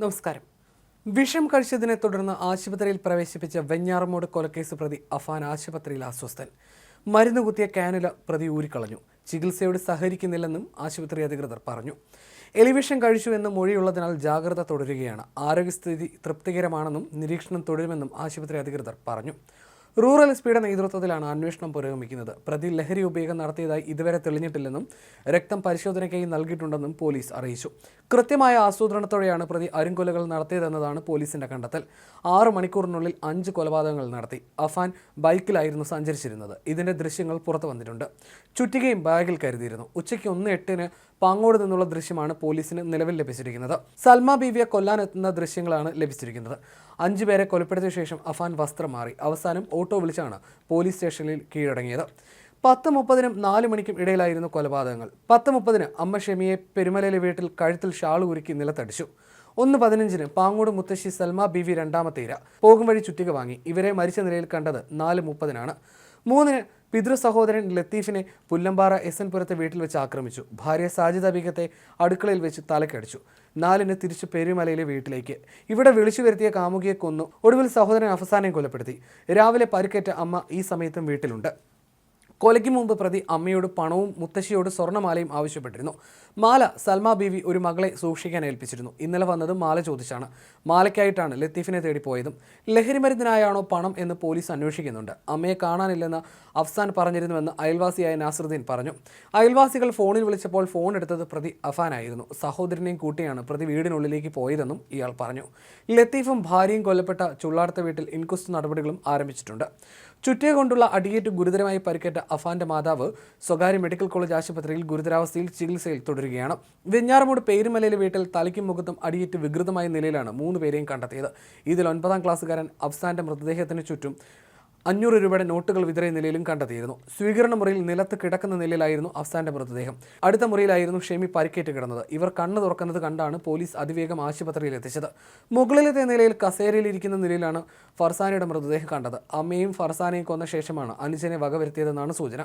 നമസ്കാരം. വിഷം കഴിച്ചതിനെ തുടർന്ന് ആശുപത്രിയിൽ പ്രവേശിപ്പിച്ച വെഞ്ഞാറമൂട് കൊലക്കേസ് പ്രതി അഫാൻ ആശുപത്രിയിൽ അസ്വസ്ഥൻ. മരുന്ന് കുത്തിയ കാനുല പ്രതി ഊരിക്കളഞ്ഞു. ചികിത്സയോട് സഹകരിക്കുന്നില്ലെന്നും ആശുപത്രി അധികൃതർ പറഞ്ഞു. എലിവിഷം കഴിച്ചു എന്ന് മൊഴിയുള്ളതിനാൽ ജാഗ്രത തുടരുകയാണ്. ആരോഗ്യസ്ഥിതി തൃപ്തികരമാണെന്നും നിരീക്ഷണം തുടരുമെന്നും ആശുപത്രി അധികൃതർ പറഞ്ഞു. റൂറൽ എസ് പിയുടെ നേതൃത്വത്തിലാണ് അന്വേഷണം പുരോഗമിക്കുന്നത്. പ്രതി ലഹരി ഉപയോഗം നടത്തിയതായി ഇതുവരെ തെളിഞ്ഞിട്ടില്ലെന്നും രക്തം പരിശോധനയ്ക്കായി നൽകിയിട്ടുണ്ടെന്നും പോലീസ് അറിയിച്ചു. കൃത്യമായ ആസൂത്രണത്തോടെയാണ് പ്രതി അരുംകൊലകൾ നടത്തിയതെന്നതാണ് പോലീസിന്റെ കണ്ടെത്തൽ. ആറ് മണിക്കൂറിനുള്ളിൽ അഞ്ച് കൊലപാതകങ്ങൾ നടത്തി. അഫാൻ ബൈക്കിലായിരുന്നു സഞ്ചരിച്ചിരുന്നത്. ഇതിന്റെ ദൃശ്യങ്ങൾ പുറത്തു വന്നിട്ടുണ്ട്. ചുറ്റികയും ബാഗിൽ കരുതിയിരുന്നു. ഉച്ചയ്ക്ക് ഒന്ന് എട്ടിന് പാങ്ങോട് നിന്നുള്ള ദൃശ്യമാണ് പോലീസിന് നിലവിൽ ലഭിച്ചിരിക്കുന്നത്. സൽമ ബീവിയെ കൊല്ലാനെത്തുന്ന ദൃശ്യങ്ങളാണ് ലഭിച്ചിരിക്കുന്നത്. അഞ്ചു പേരെ കൊലപ്പെടുത്തിയ ശേഷം അഫാൻ വസ്ത്രം മാറി. അവസാനം ഓട്ടോ വിളിച്ചാണ് പോലീസ് സ്റ്റേഷനിൽ കീഴടങ്ങിയത്. പത്ത് മുപ്പതിനും നാല് മണിക്കും ഇടയിലായിരുന്നു കൊലപാതകങ്ങൾ. പത്ത് മുപ്പതിന് അമ്മ ഷെമിയെ പെരുമലയിലെ വീട്ടിൽ കഴുത്തിൽ ഷാൾ ഉരുക്കി നിലത്തടിച്ചു. ഒന്ന് പതിനഞ്ചിന് പാങ്ങോട് മുത്തശ്ശി സൽമ ബി വി രണ്ടാമത്തെ ഇര. പോകും വഴി ചുറ്റിക വാങ്ങി. ഇവരെ മരിച്ച നിലയിൽ കണ്ടത് നാല് മുപ്പതിനാണ്. മൂന്നിന് പിതൃ സഹോദരൻ ലത്തീഫിനെ പുല്ലമ്പാറ എസ് എൻ പുരത്തെ വീട്ടിൽ വെച്ച് ആക്രമിച്ചു. ഭാര്യ സാജിദ ബീഗത്തെ അടുക്കളയിൽ വെച്ച് തലക്കടിച്ചു. നാലിന് തിരിച്ചു പെരുമലയിലെ വീട്ടിലേക്ക്. ഇവിടെ വിളിച്ചു വരുത്തിയ കാമുകിയെ കൊന്നു. ഒടുവിൽ സഹോദരൻ അഫസാനെ കൊലപ്പെടുത്തി. രാവിലെ പരിക്കേറ്റ അമ്മ ഈ സമയത്തും വീട്ടിലുണ്ട്. കൊലയ്ക്ക് മുമ്പ് പ്രതി അമ്മയോട് പണവും മുത്തശ്ശിയോട് സ്വർണമാലയും ആവശ്യപ്പെട്ടിരുന്നു. മാല സൽമ ബീവി ഒരു മകളെ സൂക്ഷിക്കാൻ ഏൽപ്പിച്ചിരുന്നു. ഇന്നലെ വന്നതും മാല ചോദിച്ചാണ്. മാലയ്ക്കായിട്ടാണ് ലത്തീഫിനെ തേടി പോയതും. ലഹരിമരുന്നിനായാണോ പണം എന്ന് പോലീസ് അന്വേഷിക്കുന്നുണ്ട്. അമ്മയെ കാണാനില്ലെന്ന് അഫ്സാൻ പറഞ്ഞിരുന്നുവെന്ന് അയൽവാസിയായ നാസറുദ്ദീൻ പറഞ്ഞു. അയൽവാസികൾ ഫോണിൽ വിളിച്ചപ്പോൾ ഫോൺ എടുത്തത് പ്രതി അഫാനായിരുന്നു. സഹോദരനെയും കൂട്ടിയാണ് പ്രതി വീടിനുള്ളിലേക്ക് പോയതെന്നും ഇയാൾ പറഞ്ഞു. ലത്തീഫും ഭാര്യയും കൊല്ലപ്പെട്ട ചുള്ളാടത്ത വീട്ടിൽ ഇൻക്വസ്റ്റ് നടപടികളും ആരംഭിച്ചിട്ടുണ്ട്. ചുറ്റിയ കൊണ്ടുള്ള അടിയേറ്റ് ഗുരുതരമായി പരിക്കേറ്റ അഫാന്റെ മാതാവ് സ്വകാര്യ മെഡിക്കൽ കോളേജ് ആശുപത്രിയിൽ ഗുരുതരാവസ്ഥയിൽ ചികിത്സയിൽ തുടരുകയാണ്. വെഞ്ഞാറമൂട് പേരുമലയിലെ വീട്ടിൽ തലയ്ക്കും മുഖത്തും അടിയേറ്റ് വികൃതമായ നിലയിലാണ് മൂന്ന് പേരെയും കണ്ടെത്തിയത്. ഇതിൽ ഒൻപതാം ക്ലാസ്സുകാരൻ അഫ്സാന്റെ മൃതദേഹത്തിന് ചുറ്റും അഞ്ഞൂറ് രൂപയുടെ നോട്ടുകൾ വിതറിയ നിലയിലും കണ്ടെത്തിയിരുന്നു. സ്വീകരണ മുറിയിൽ നിലത്ത് കിടക്കുന്ന നിലയിലായിരുന്നു അഫ്സാന്റെ മൃതദേഹം. അടുത്ത മുറിയിലായിരുന്നു ഷെമി പരിക്കേറ്റ് കിടന്നത്. ഇവർ കണ്ണു തുറക്കുന്നത് കണ്ടാണ് പോലീസ് അതിവേഗം ആശുപത്രിയിൽ എത്തിച്ചത്. മുകളിലത്തെ നിലയിൽ കസേരയിൽ ഇരിക്കുന്ന നിലയിലാണ് ഫർസാനയുടെ മൃതദേഹം കണ്ടത്. അമ്മയും ഫർസാനയും കൊന്ന ശേഷമാണ് അനുജനെ വകവരുത്തിയതെന്നാണ് സൂചന.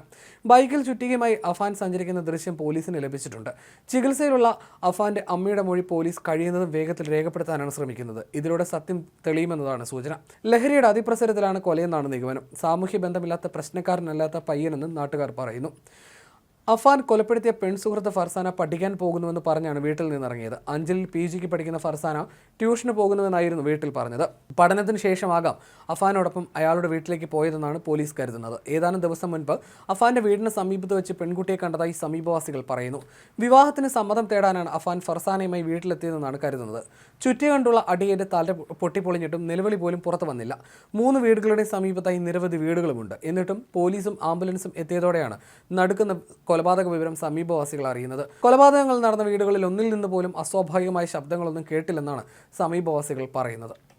ബൈക്കിൽ ചുറ്റികയുമായി അഫാൻ സഞ്ചരിക്കുന്ന ദൃശ്യം പോലീസിന് ലഭിച്ചിട്ടുണ്ട്. ചികിത്സയിലുള്ള അഫാന്റെ അമ്മയുടെ മൊഴി പോലീസ് കഴിയുന്നതും വേഗത്തിൽ രേഖപ്പെടുത്താനാണ് ശ്രമിക്കുന്നത്. ഇതിലൂടെ സത്യം തെളിയുമെന്നതാണ് സൂചന. ലഹരിയുടെ അതിപ്രസരത്തിലാണ് കൊലയെന്നാണ് നിഗമനം. സാമൂഹ്യ ബന്ധമില്ലാത്ത പ്രശ്നക്കാരനല്ലാത്ത പയ്യനെന്ന് നാട്ടുകാർ പറയുന്നു. അഫാൻ കൊലപ്പെടുത്തിയ പെൺസുഹൃത്ത് ഫർസാന പഠിക്കാൻ പോകുന്നുവെന്ന് പറഞ്ഞാണ് വീട്ടിൽ നിന്നിറങ്ങിയത്. അഞ്ചലിൽ പി ജിക്ക് പഠിക്കുന്ന ഫർസാന ട്യൂഷന് പോകുന്നുവെന്നായിരുന്നു വീട്ടിൽ പറഞ്ഞത്. പഠനത്തിന് ശേഷമാകാം അഫാനോടൊപ്പം അയാളുടെ വീട്ടിലേക്ക് പോയതെന്നാണ് പോലീസ് കരുതുന്നത്. ഏതാനും ദിവസം മുൻപ് അഫാന്റെ വീടിന് സമീപത്ത് വെച്ച് പെൺകുട്ടിയെ കണ്ടതായി സമീപവാസികൾ പറയുന്നു. വിവാഹത്തിന് സമ്മതം തേടാനാണ് അഫാൻ ഫർസാനയുമായി വീട്ടിലെത്തിയതെന്നാണ് കരുതുന്നത്. ചുറ്റി കണ്ടുള്ള അടിയേറ്റ് തല പൊട്ടിപ്പൊളിഞ്ഞിട്ടും നിലവിളി പോലും പുറത്തു വന്നില്ല. മൂന്ന് വീടുകളുടെ സമീപത്തായി നിരവധി വീടുകളുമുണ്ട്. എന്നിട്ടും പോലീസും ആംബുലൻസും എത്തിയതോടെയാണ് നടുക്കുന്ന കൊലപാതക വിവരം സമീപവാസികൾ അറിയുന്നത്. കൊലപാതകങ്ങൾ നടന്ന വീടുകളിൽ ഒന്നിൽ നിന്ന് പോലും അസ്വാഭാവികമായ ശബ്ദങ്ങളൊന്നും കേട്ടില്ലെന്നാണ് സമീപവാസികൾ പറയുന്നത്.